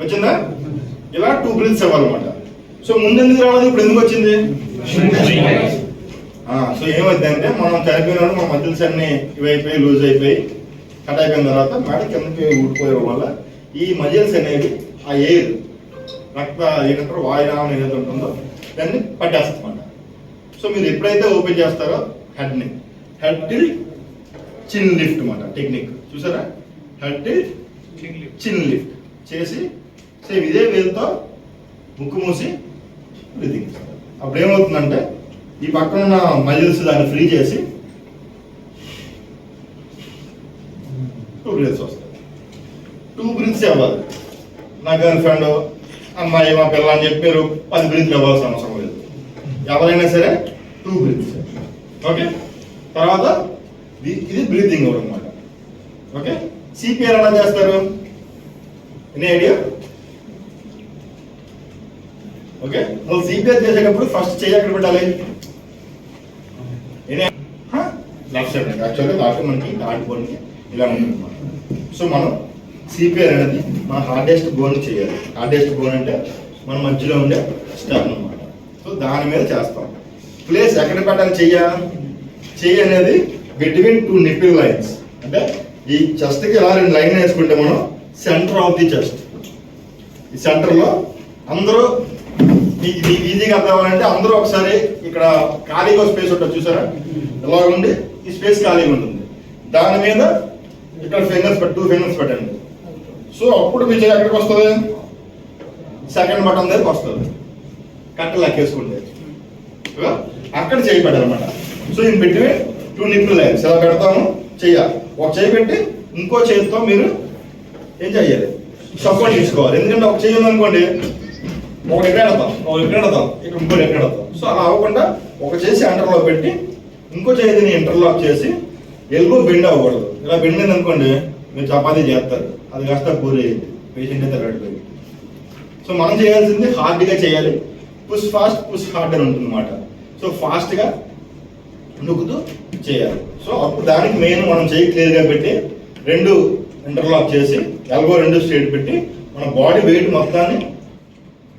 వచ్చిందా? ఇలా two breathes ఇవ్వాలన్నమాట. So ముందు ఎందుకు రావడం ఇప్పుడు ఎందుకు వచ్చింది? సో ఏమైంది అంటే మనం చనిపోయినప్పుడు మన మజిల్స్ అన్ని ఇవైపోయి లూజ్ అయిపోయి కట్ అయిపోయిన తర్వాత మెడ కిందకి ఊడిపోయడం వల్ల ఈ మజిల్స్ అనేవి ఆ ఎయిర్ రక్త ఏంటంటారు వాయురామం ఏదైతే ఉంటుందో దాన్ని పట్టేస్తుందన్నమాట సో మీరు ఎప్పుడైతే ఓపెన్ చేస్తారో హెడ్ని హెడ్ టిల్ చిన్ లిఫ్ట్ అన్నమాట టెక్నిక్ చూసారా? టిల్ చిన్ లిఫ్ట్ చేసి సేమ్ ఇదే వేలుతో ముక్కు మూసి బ్రీతింగ్ అప్పుడు ఏమవుతుందంటే ఈ పక్కన ఉన్న మజిల్స్ దాన్ని ఫ్రీ చేసి టూ బ్రీత్స్ వస్తాయి. టూ బ్రీత్స్ ఇవ్వాలి. నా గర్ల్ ఫ్రెండ్ అమ్మాయి మా పిల్ల అని చెప్పారు పది బ్రీత్లు ఇవ్వాల్సిన అవసరం లేదు. ఎవరైనా సరే టూ బ్రీత్స్ ఓకే? తర్వాత ఇది బ్రీతింగ్ అవడం అనమాట ఓకే? సిపిఆర్ ఎలా చేస్తారు? ఎనీ ఐడియా ఓకే వాళ్ళు సిపిఆర్ చేసేటప్పుడు ఫస్ట్ చేయి ఎక్కడ పెట్టాలి? లెఫ్ట్ సైడ్ యాక్చువల్గా డాక్టర్ మనకి హార్ట్ బోన్కి ఇలా ఉంటుంది సో మనం సిపిఆర్ అనేది మన హార్డెస్ట్ బోన్ చేయాలి. హార్డెస్ట్ బోన్ అంటే మన మధ్యలో ఉండే స్టర్న్ అనమాట సో దాని మీద చేస్తాం. ప్లేస్ ఎక్కడ పెట్టాలి చెయ్య? చెయ్యి అనేది బిట్వీన్ టూ నిపిల్ లైన్స్ అంటే ఈ చెస్ట్కి ఇలా రెండు లైన్ వేసుకుంటే మనం సెంటర్ ఆఫ్ ది చెస్ట్ ఈ సెంటర్లో అందరూ మీకు ఇది ఈజీగా అర్థం అవ్వాలంటే అందరూ ఒకసారి ఇక్కడ ఖాళీగా స్పేస్ ఉంటుంది చూసారా? ఇలా ఉండి ఈ స్పేస్ ఖాళీగా ఉంటుంది దాని మీద ఇక్కడ ఫింగర్స్ పెట్టి టూ ఫింగర్స్ పెట్టండి. సో అప్పుడు మీ చేయి ఎక్కడికి వస్తుంది? సెకండ్ బటన్ దగ్గరికి వస్తుంది. కట్ట లెక్కేసుకుంటే. అక్కడ చేయి పెట్టాలన్నమాట సో ఇన్ బిట్వీన్ టూ నిప్పులు లైన్స్ ఇలా పెడతాము చెయ్యాలి ఒక చేయి పెట్టి ఇంకో చేతితో మీరు ఏం చేయాలి? సపోర్ట్ తీసుకోవాలి ఎందుకంటే ఒక చేయి ఉందనుకోండి ఒకటి ఎక్కడ వెళ్తాం ఒకటి ఎక్కడ వెళ్తాం ఇక్కడ ఇంకోటి ఎక్కడ వెళ్తాం సో అలా అవ్వకుండా ఒక చేసి అండర్లో పెట్టి ఇంకో చేతిని ఇంటర్లాక్ చేసి ఎల్బో బెండ్ అవ్వకూడదు. ఇలా బెండ్ అయింది అనుకోండి మీరు చపాతీ చేస్తారు. అది కాస్త పూరి పేషెంట్ అయితే రెడీ సో మనం చేయాల్సింది హార్డ్గా చేయాలి. పుష్ ఫాస్ట్ పుష్ హార్డ్ అని ఉంటుంది అనమాట సో ఫాస్ట్గా నొక్కుతూ చేయాలి? సో అప్పుడు దానికి మెయిన్ మనం చేయి క్లియర్గా పెట్టి రెండు ఇంటర్లాక్ చేసి ఎల్బో రెండు స్ట్రేట్ పెట్టి మన బాడీ వెయిట్ మొత్తాన్ని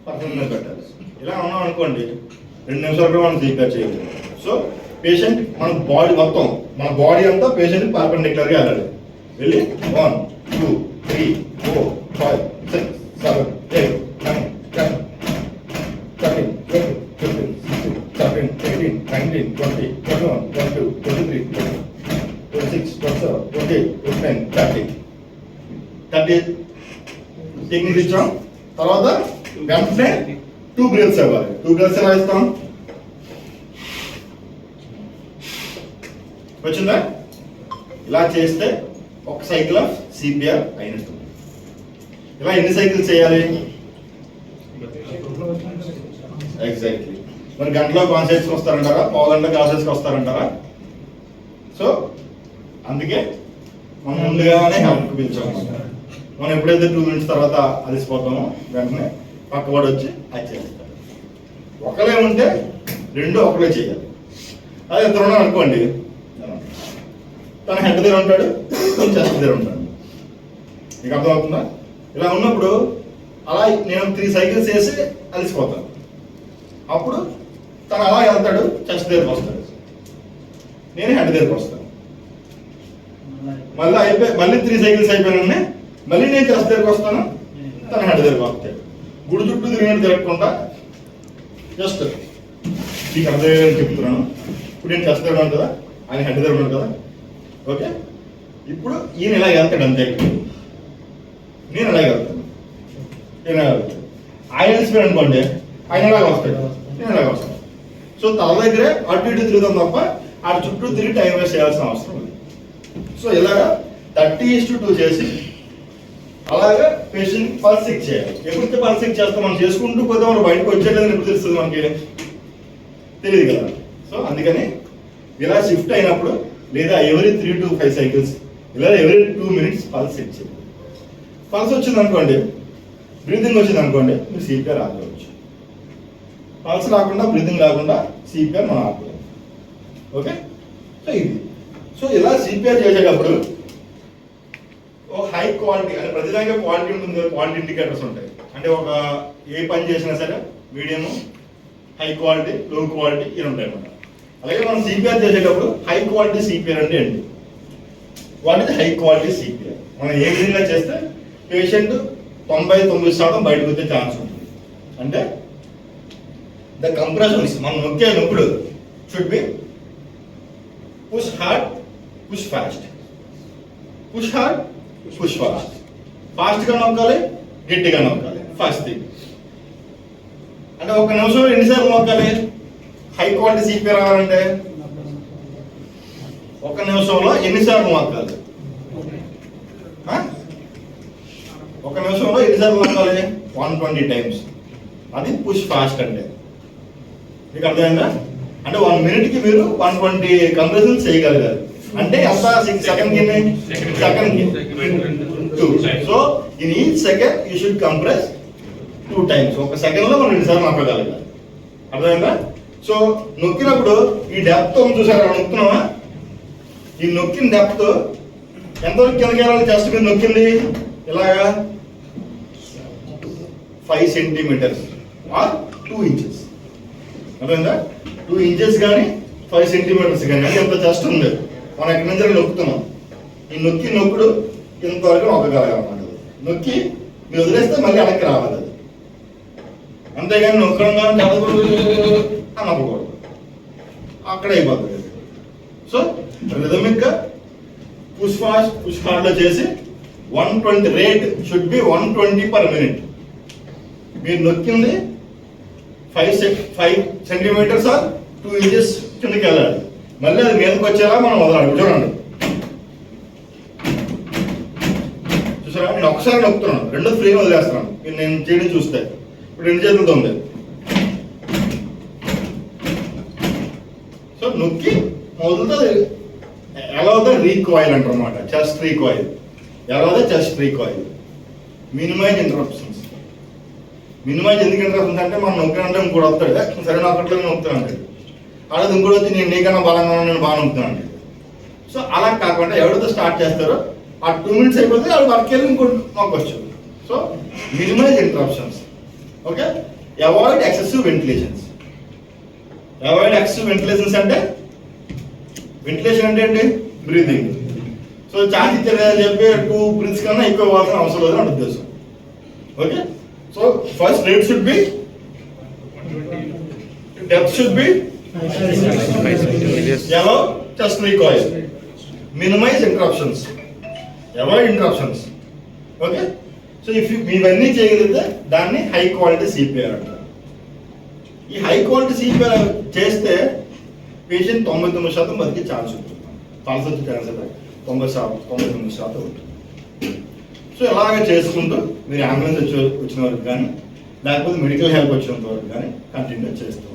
పక్కన పెట్టాలి. ఇలా ఉన్నాం అనుకోండి రెండు నిమిషాలు కూడా మనం సీపీఆర్ చేయాలి. సో పేషెంట్ మన బాడీ మొత్తం మన బాడీ అంతా పేషెంట్ పర్పెండిక్యులర్గా వెళ్ళాలి. వెళ్ళి one two three four five six seven eight nine ten thirteen twenty fifteen sixteen seventeen eighteen nineteen twenty twenty one twenty two twenty three twenty six twenty seven twenty technique ఇచ్చాం తర్వాత వెంటనే two బ్రేల్స్ ఇవ్వాలి. Two బ్రేల్స్ ఎలా ఇస్తాం? వచ్చిందా? ఇలా చేస్తే ఒక సైకిల్ ఆఫ్ సిపిఆర్ అయినట్టు. ఇలా ఎన్ని సైకిల్స్ చేయాలి? ఎగ్జాక్ట్లీ మరి గంటలో కాన్సెప్ట్స్కి వస్తారంటారా? పావు గంట వస్తారంటారా? సో అందుకే మనం ముందుగానే హెల్ప్కి పిలిచాము మనం ఎప్పుడైతే టూ మినిట్స్ తర్వాత అలసిపోతామో వెంటనే పక్కవాడు వచ్చి అది చేస్తాడు. ఒకరే ఉంటే రెండు ఒకరే చేయాలి. అదే ఇద్దరు ఉన్నాం అనుకోండి. తన హెడ్ దగ్గర ఉంటాడు చెస్ట్ దగ్గర ఉంటాడు. మీకు అర్థమవుతుందా? ఇలా ఉన్నప్పుడు అలా నేను త్రీ సైకిల్స్ వేసి అలసిపోతాను. అప్పుడు తను అలా వెళ్తాడు చర్చ్ దగ్గరకు వస్తాడు. నేను హెడ్ దగ్గరకు వస్తాను. మళ్ళీ అయిపోయి మళ్ళీ త్రీ సైకిల్స్ అయిపోయినా మళ్ళీ నేను చర్చ్ దగ్గరకు వస్తాను తన హెడ్ దగ్గరకు వస్తాడు. గుడి చుట్టూ తిరిగినట్టు తిరగకుండా జస్ట్ మీకు అర్థమయ్యేదని చెప్తున్నాను. ఇప్పుడు నేను చెస్ట్ దగ్గర కదా ఆయన హెడ్ దగ్గర ఉన్నాను కదా ఓకే? ఇప్పుడు ఈయన ఇలా వెళ్తాడు అంతే. నేను ఇలాగ వెళ్తాను. నేను ఇలా వెళ్తాను. ఆయన వెళ్ళిపోయాడు అనుకోండి ఆయన ఇలాగ వస్తాడు. నేను ఇలాగ వస్తాను. సో తల దగ్గరే అటు ఇటు తిరుగుదాం తప్ప అటు చుట్టూ తిరిగి టైం వేస్ట్ చేయాల్సిన అవసరం ఉంది సో ఇలాగా థర్టీ ఇస్ టు టూ చేసి అలాగా పేషెంట్ పల్స్ చేయాలి. ఎప్పుడైతే పల్స్ చేస్తాం మనం చేసుకుంటూ పోతే మనం బయటకు వచ్చేదని ఎప్పుడు తెలుస్తుంది మనకి? తెలియదు కదా. సో అందుకని ఇలా షిఫ్ట్ అయినప్పుడు లేదా every three to five cycles ఇలా ఎవరీ టూ మినిట్స్ పల్స్ ఇచ్చేది పల్స్ వచ్చింది అనుకోండి బ్రీతింగ్ వచ్చింది అనుకోండి మీరు సీపీఆర్ ఆగలరు పల్స్ రాకుండా బ్రీతింగ్ రాకుండా సిపిఆర్ మనం ఆపలేదు ఓకే? సో ఇది. సో ఇలా సిపిఆర్ చేసేటప్పుడు ఓ హై క్వాలిటీ అంటే ప్రతిదానికి క్వాలిటీ ఉంటుంది క్వాలిటీ ఇండికేటర్స్ ఉంటాయి. అంటే ఒక ఏ పని చేసినా సరే medium high quality low quality ఇవి ఉంటాయి అన్నమాట. అలాగే మనం సిపిఆర్ చేసేటప్పుడు హై క్వాలిటీ సిపిఆర్ అంటే ఏంటి? What is high quality CPR మనం ఏ విధంగా చేస్తే పేషెంట్ తొంభై తొమ్మిది శాతం బయటకు వచ్చే ఛాన్స్ ఉంటుంది. అంటే ద కంప్రెషన్స్ మనం నొక్కే నొప్పుడు should be push hard push fast push hard push fast ఫాస్ట్గా నొక్కాలి గట్టిగా నొక్కాలి. ఫస్ట్ థింగ్ అంటే ఒక నిమిషంలో ఎన్నిసార్లు నొక్కాలి? హై క్వాలిటీ సిపిఆర్ రావాలంటే? ఒక నిమిషంలో ఎన్నిసార్లు నొక్కాలి? ఒక నిమిషంలో ఎన్నిసార్లు నొక్కాలి? వన్ ట్వంటీ టైమ్స్ అది పుష్ ఫాస్ట్ అంటే. మీకు అర్థమైందా? అంటే వన్ మినిట్కి మీరు వన్ ట్వంటీ కంప్రెషన్ చేయగలిగారు. అంటే ఎంత? సిక్స్ సెకండ్కి సెకండ్కి. Two so in each second you should compress two times ఒక సెకండ్లో మనం రెండుసార్లు నొక్కగలగాలి అర్థమైందా? సో నొక్కినప్పుడు ఈ డెప్త్ చూసారా? నొక్కుతున్నావా? ఈ నొక్కిన డెప్త్ ఎంతవరకు కిందకి వెళ్ళాలి? జస్ట్ మీరు నొక్కింది. ఇలాగా five centimetres or two inches అర్థమైందా? టూ ఇంచెస్ కానీ ఫైవ్ సెంటీమీటర్స్ కానీ అంటే ఎంత జస్ట్ ఉంది? మనం ఎక్కడి నుంచి నొక్కుతున్నాం. ఈ నొక్కి నొక్కుడు ఇంతవరకు నొక్కగలగాలన్నమాట నొక్కి మీరు వదిలేస్తే మళ్ళీ వెనక్కి రావాలి అది అంతేగాని నొక్కడం కానీ అని నొక్కకూడదు అక్కడ అయిపోతుంది. సో రిథమిక్గా పుష్ ఫాస్ట్ పుష్ హార్డ్లో చేసి one twenty rate should be one twenty per minute మీరు నొక్కింది five sec five centimetres or two inches కిందకి వెళ్ళాలి. మళ్ళీ అది మీదకి వచ్చేలా మనం వదలాలి. చూడండి. చూసారా? నేను ఒకసారి నొక్కుతున్నాను. రెండో ఫ్రీ వదిలేస్తున్నాను. నేను చేయడం చూస్తే. ఇప్పుడు రెండు చేతులతో ఉంది. సో నొక్కి మొదలుతో ఎలా అవుతుంది రీకాయిల్ అంటారు అనమాట చెస్ట్ రీకాయిల్ ఎలా అవుతుంది chest recoil minimize interruptions minimize ఎందుకు ఇంటరప్షన్స్ అంటే మనం నొక్కినంటే ఇంకోటి వస్తాడు "ఏ, సరే నొక్కట్లేదు నొక్కుతాను అంటే అలాగే ఇంకోటి వచ్చి నేను నీకన్నా బలంగా ఉన్నాను, నేను బాగా నొక్కుతాను అంటే సో అలా కాకుండా ఎవరితో స్టార్ట్ చేస్తారో ఆ టూ మినిట్స్ అయిపోతే వాళ్ళు వర్క్ వెళ్ళి ఇంకోటి నొక్కొచ్చు. So minimize interruptions okay avoid excessive ventilations avoid excessive ventilations అంటే? వెంటిలేషన్ అంటే ఏంటి? బ్రీతింగ్ సో ఛాన్స్ ఇచ్చారని చెప్పి టూ బ్రీత్స్ కన్నా ఎక్కువ పోవాల్సిన అవసరం లేదని ఉద్దేశం okay so first rate should be depth should be yellow just recoil minimize interruptions. Avoid interruptions. Okay so if ఇవన్నీ చేయగలిగితే దాన్ని హై క్వాలిటీ సిపిఆర్ అంటారు ఈ హై క్వాలిటీ సిపిఆర్ చేస్తే పేషెంట్ తొంభై తొమ్మిది శాతం బతికే ఛాన్స్ ఉంటుంది. పల్సొచ్చి క్యాన్సర్ తొంభై శాతం తొంభై తొమ్మిది శాతం ఉంటుంది. సో ఇలాగ చేసుకుంటూ మీరు అంబులెన్స్ వచ్చి వచ్చిన వరకు కానీ లేకపోతే మెడికల్ హెల్ప్ వచ్చినంత వరకు కానీ కంటిన్యూ చేస్తూ